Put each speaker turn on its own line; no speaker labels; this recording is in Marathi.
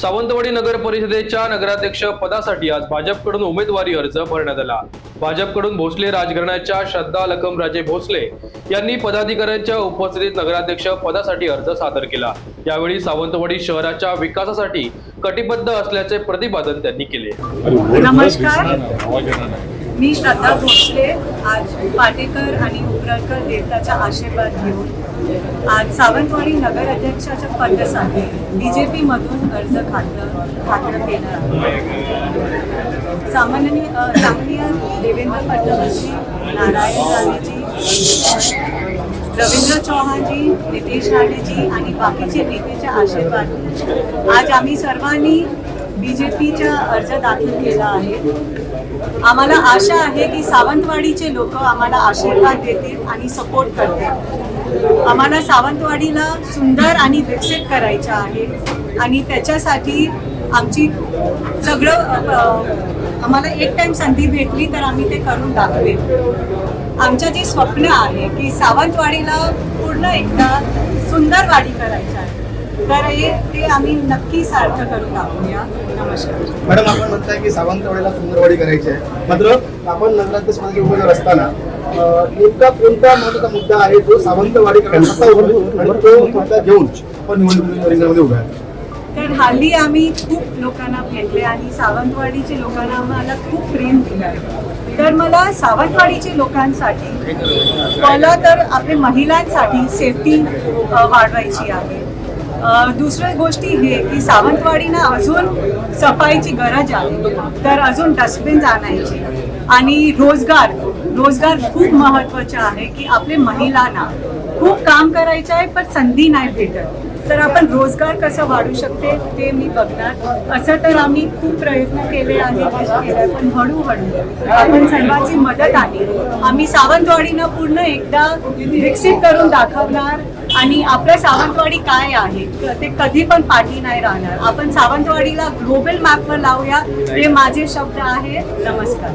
सावंतवाडी नगर परिषदेच्या नगराध्यक्ष पदासाठी आज भाजपकडून उमेदवारी अर्ज भरण्यात आला. भाजपकडून भोसले राजघराण्याच्या श्रद्धा लखमराजे भोसले यांनी पदाधिकाऱ्यांच्या उपस्थितीत नगराध्यक्ष पदासाठी अर्ज सादर केला. यावेळी सावंतवाडी शहराच्या विकासासाठी कटिबद्ध असल्याचे प्रतिपादन त्यांनी केले.
नमस्कार. मी श्रद्धा भोसले आज पाटेकर आणि उब्रळकर देवताचा आशीर्वाद घेऊन आज सावंतवाडी नगर अध्यक्षाच्या पदासाठी बी जे पीमधून अर्ज खातं खातं केलं. आहे सामान्य देवेंद्र फडणवीसजी नारायण राणेजी रवींद्र चौहानजी नितेश राणेजी आणि बाकीचे नेतेचे आशीर्वाद. आज आम्ही सर्वांनी बी जे पीच्या अर्ज दाखल केला आहे. आम्हाला आशा आहे की सावंतवाडीचे लोक आम्हाला आशीर्वाद देतील आणि सपोर्ट करतील. आम्हाला सावंतवाडीला सुंदर आणि विकसित करायचं आहे आणि त्याच्यासाठी आमची सगळं आम्हाला एक टाइम संधी भेटली तर आम्ही ते करून दाखवेल. आमचं जे स्वप्न आहे की सावंतवाडीला पूर्ण एकदा सुंदर वाडी करायचं आहे. तर हे ते आम्ही नक्की सार्थ करून दाखवूया. नमस्कार.
मॅडम आपण म्हणताय की सावंतवाडीला सुंदरवाडी करायची आहे. मात्र आपण नगराध्यक्ष पदाचे उमेदवार असताना नेमका कोणता महत्त्वाचा मुद्दा आहे जो सावंतवाडी स्वतः उभं आणि तो मुद्दा घेऊन आपण निवडणूक रिंगणामध्ये उभा आहे
तर हल्ली आम्ही खूप लोकांना भेटले आणि सावंतवाडीचे लोकांना आम्हाला खूप प्रेम दिलं तर मला सावंतवाडीचे लोकांसाठी पहिला तर आपल्या महिलांसाठी सेफ्टी वाढवायची आहे. दुसरी गोष्टी हे की सावंतवाडीना अजून सफाईची गरज आहे. तर अजून डस्टबिन आणायची. आणि रोजगार रोजगार खूप महत्त्वाचा आहे की आपल्या महिलांना खूप काम करायचं आहे पण संधी नाही भेटत. तर आपण रोजगार कसं वाढू शकते ते मी बघणार. असं तर आम्ही खूप प्रयत्न केले आहे पण हळूहळू आपण सर्वांची मदत आली. आम्ही सावंतवाडीनं पूर्ण एकदा विकसित करून दाखवणार आणि आपलं सावंतवाडी काय आहे ते कधी पण पाठी नाही राहणार. आपण सावंतवाडीला ग्लोबल मॅपवर लावूया हे माझे शब्द आहे. नमस्कार.